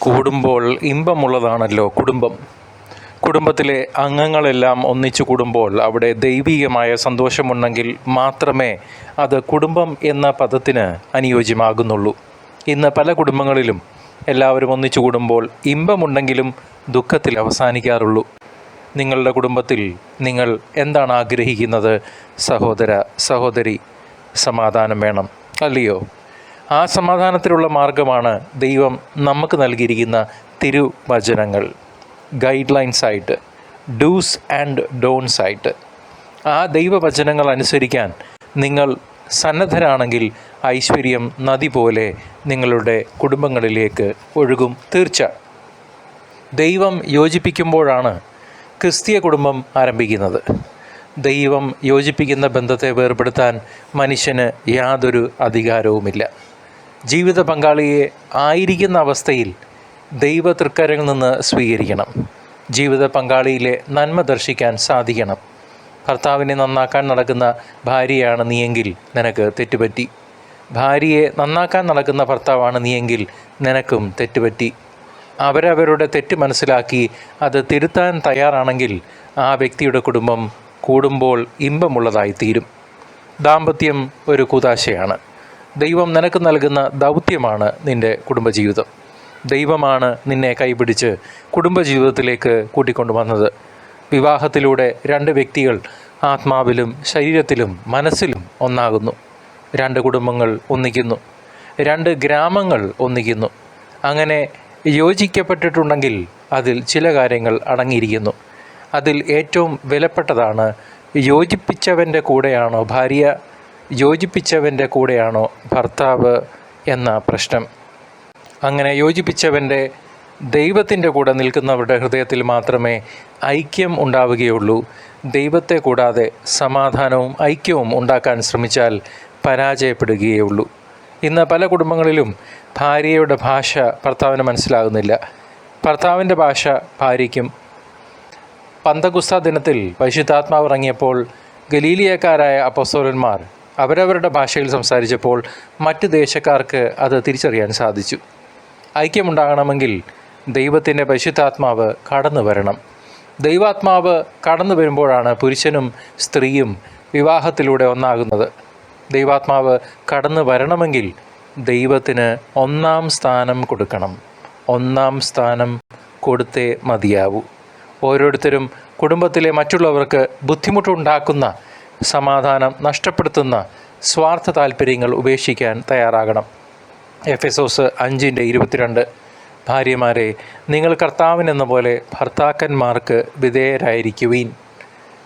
കൂടുമ്പോൾ ഇമ്പമുള്ളതാണല്ലോ കുടുംബം. കുടുംബത്തിലെ അംഗങ്ങളെല്ലാം ഒന്നിച്ചു കൂടുമ്പോൾ അവിടെ ദൈവികമായ സന്തോഷമുണ്ടെങ്കിൽ മാത്രമേ അത് കുടുംബം എന്ന പദത്തിന് അനുയോജ്യമാകുന്നുള്ളൂ. ഇന്ന് പല കുടുംബങ്ങളിലും എല്ലാവരും ഒന്നിച്ചു കൂടുമ്പോൾ ഇമ്പമുണ്ടെങ്കിലും ദുഃഖത്തിൽ അവസാനിക്കാറുള്ളൂ. നിങ്ങളുടെ കുടുംബത്തിൽ നിങ്ങൾ എന്താണ് ആഗ്രഹിക്കുന്നത്? സഹോദര സഹോദരി സമാധാനം വേണം അല്ലയോ? ആ സമാധാനത്തിലുള്ള മാർഗമാണ് ദൈവം നമുക്ക് നൽകിയിരിക്കുന്ന തിരുവചനങ്ങൾ ഗൈഡ് ലൈൻസ് ആയിട്ട് ഡൂസ് ആൻഡ് ഡോൺസ് ആയിട്ട്. ആ ദൈവവചനങ്ങൾ അനുസരിക്കാൻ നിങ്ങൾ സന്നദ്ധരാണെങ്കിൽ ഐശ്വര്യം നദി പോലെ നിങ്ങളുടെ കുടുംബങ്ങളിലേക്ക് ഒഴുകും തീർച്ച. ദൈവം യോജിപ്പിക്കുമ്പോഴാണ് ക്രിസ്തീയ കുടുംബം ആരംഭിക്കുന്നത്. ദൈവം യോജിപ്പിക്കുന്ന ബന്ധത്തെ വേർപെടുത്താൻ മനുഷ്യന് യാതൊരു അധികാരവുമില്ല. ജീവിത പങ്കാളിയെ ആയിരിക്കുന്ന അവസ്ഥയിൽ ദൈവ തൃക്കരങ്ങളിൽ നിന്ന് സ്വീകരിക്കണം. ജീവിത പങ്കാളിയിലെ നന്മ ദർശിക്കാൻ സാധിക്കണം. ഭർത്താവിനെ നന്നാക്കാൻ നടക്കുന്ന ഭാര്യയാണ് നീയെങ്കിൽ നിനക്ക് തെറ്റുപറ്റി. ഭാര്യയെ നന്നാക്കാൻ നടക്കുന്ന ഭർത്താവാണ് നീയെങ്കിൽ നിനക്കും തെറ്റുപറ്റി. അവരവരുടെ തെറ്റ് മനസ്സിലാക്കി അത് തിരുത്താൻ തയ്യാറാണെങ്കിൽ ആ വ്യക്തിയുടെ കുടുംബം കൂടുമ്പോൾ ഇമ്പമുള്ളതായിത്തീരും. ദാമ്പത്യം ഒരു കൂതാശയാണ്. ദൈവം നിനക്ക് നൽകുന്ന ദൗത്യമാണ് നിന്റെ കുടുംബജീവിതം. ദൈവമാണ് നിന്നെ കൈപിടിച്ച് കുടുംബജീവിതത്തിലേക്ക് കൂട്ടിക്കൊണ്ടുവന്നത് വിവാഹത്തിലൂടെ രണ്ട് വ്യക്തികൾ ആത്മാവിലും ശരീരത്തിലും മനസ്സിലും ഒന്നാകുന്നു. രണ്ട് കുടുംബങ്ങൾ ഒന്നിക്കുന്നു. രണ്ട് ഗ്രാമങ്ങൾ ഒന്നിക്കുന്നു. അങ്ങനെ യോജിക്കപ്പെട്ടിട്ടുണ്ടെങ്കിൽ അതിൽ ചില കാര്യങ്ങൾ അടങ്ങിയിരിക്കുന്നു. അതിൽ ഏറ്റവും വിലപ്പെട്ടതാണ് യോജിപ്പിച്ചവന്റെ കൂടെയാണോ ഭാര്യ യോജിപ്പിച്ചവന്റെ കൂടെയാണോ ഭർത്താവ് എന്ന പ്രശ്നം. അങ്ങനെ യോജിപ്പിച്ചവന്റെ ദൈവത്തിന്റെ കൂടെ നിൽക്കുന്നവരുടെ ഹൃദയത്തിൽ മാത്രമേ ഐക്യം ഉണ്ടാവുകയുള്ളൂ. ദൈവത്തെ കൂടാതെ സമാധാനവും ഐക്യവും ഉണ്ടാക്കാൻ ശ്രമിച്ചാൽ പരാജയപ്പെടുകയുള്ളൂ ഇന്ന് പല കുടുംബങ്ങളിലും ഭാര്യയുടെ ഭാഷ ഭർത്താവിന് മനസ്സിലാകുന്നില്ല. ഭർത്താവിന്റെ ഭാഷ ഭാര്യയ്ക്കും. പന്തകുസ്ത ദിനത്തിൽ പരിശുദ്ധാത്മാവ് ഇറങ്ങിയപ്പോൾ ഗലീലിയക്കാരായ അപ്പസ്തോലന്മാർ അവരവരുടെ ഭാഷയിൽ സംസാരിച്ചപ്പോൾ മറ്റ് ദേശക്കാർക്ക് അത് തിരിച്ചറിയാൻ സാധിച്ചു. ഐക്യമുണ്ടാകണമെങ്കിൽ ദൈവത്തിന്റെ പരിശുദ്ധാത്മാവ് കടന്നു വരണം. ദൈവാത്മാവ് കടന്നു വരുമ്പോഴാണ് പുരുഷനും സ്ത്രീയും വിവാഹത്തിലൂടെ ഒന്നാകുന്നത്. ദൈവാത്മാവ് കടന്നു വരണമെങ്കിൽ ദൈവത്തിന് ഒന്നാം സ്ഥാനം കൊടുക്കണം. ഒന്നാം സ്ഥാനം കൊടുത്തേ മതിയാവൂ. ഓരോരുത്തരും കുടുംബത്തിലെ മറ്റുള്ളവർക്ക് ബുദ്ധിമുട്ടുണ്ടാക്കുന്ന സമാധാനം നഷ്ടപ്പെടുത്തുന്ന സ്വാർത്ഥ താല്പര്യങ്ങൾ ഉപേക്ഷിക്കാൻ തയ്യാറാകണം. എഫ് എസോസ് അഞ്ചിന്റെ ഇരുപത്തിരണ്ട്. ഭാര്യമാരെ നിങ്ങൾ കർത്താവിനെന്ന പോലെ ഭർത്താക്കന്മാർക്ക് വിധേയരായിരിക്കുവീൻ.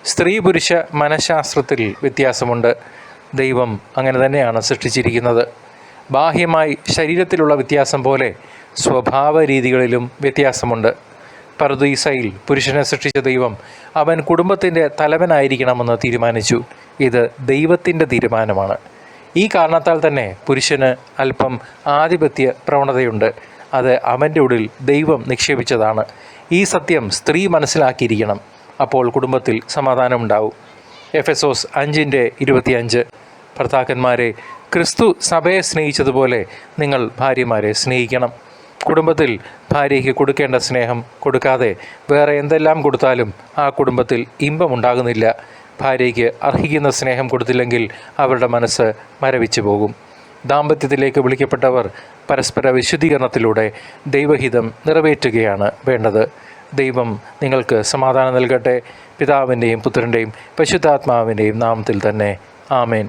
സ്ത്രീ പുരുഷ മനഃശാസ്ത്രത്തിൽ വ്യത്യാസമുണ്ട്. ദൈവം അങ്ങനെ തന്നെയാണ് സൃഷ്ടിച്ചിരിക്കുന്നത്. ബാഹ്യമായി ശരീരത്തിലുള്ള വ്യത്യാസം പോലെ സ്വഭാവ രീതികളിലും വ്യത്യാസമുണ്ട്. പർദീസയിൽ പുരുഷനെ സൃഷ്ടിച്ച ദൈവം അവൻ കുടുംബത്തിന്റെ തലവനായിരിക്കണമെന്ന് തീരുമാനിച്ചു. ഇത് ദൈവത്തിന്റെ തീരുമാനമാണ്. ഈ കാരണത്താൽ തന്നെ പുരുഷന് അല്പം ആധിപത്യ പ്രവണതയുണ്ട്. അത് അവന്റെ ഉള്ളിൽ ദൈവം നിക്ഷേപിച്ചതാണ്. ഈ സത്യം സ്ത്രീ മനസ്സിലാക്കിയിരിക്കണം. അപ്പോൾ കുടുംബത്തിൽ സമാധാനമുണ്ടാവും എഫ് എസ് ഓസ് അഞ്ചിന്റെ ഇരുപത്തിയഞ്ച്. ഭർത്താക്കന്മാരെ ക്രിസ്തു സഭയെ സ്നേഹിച്ചതുപോലെ നിങ്ങൾ ഭാര്യമാരെ സ്നേഹിക്കണം. കുടുംബത്തിൽ ഭാര്യയ്ക്ക് കൊടുക്കേണ്ട സ്നേഹം കൊടുക്കാതെ വേറെ എന്തെല്ലാം കൊടുത്താലും ആ കുടുംബത്തിൽ ഇമ്പമുണ്ടാകുന്നില്ല. ഭാര്യയ്ക്ക് അർഹിക്കുന്ന സ്നേഹം കൊടുത്തില്ലെങ്കിൽ അവരുടെ മനസ്സ് മരവിച്ചു പോകും. ദാമ്പത്യത്തിലേക്ക് വിളിക്കപ്പെട്ടവർ പരസ്പര വിശുദ്ധീകരണത്തിലൂടെ ദൈവഹിതം നിറവേറ്റുകയാണ് വേണ്ടത്. ദൈവം നിങ്ങൾക്ക് സമാധാനം നൽകട്ടെ. പിതാവിന്റെയും പുത്രന്റെയും പശുദ്ധാത്മാവിന്റെയും നാമത്തിൽ തന്നെ. ആമേൻ.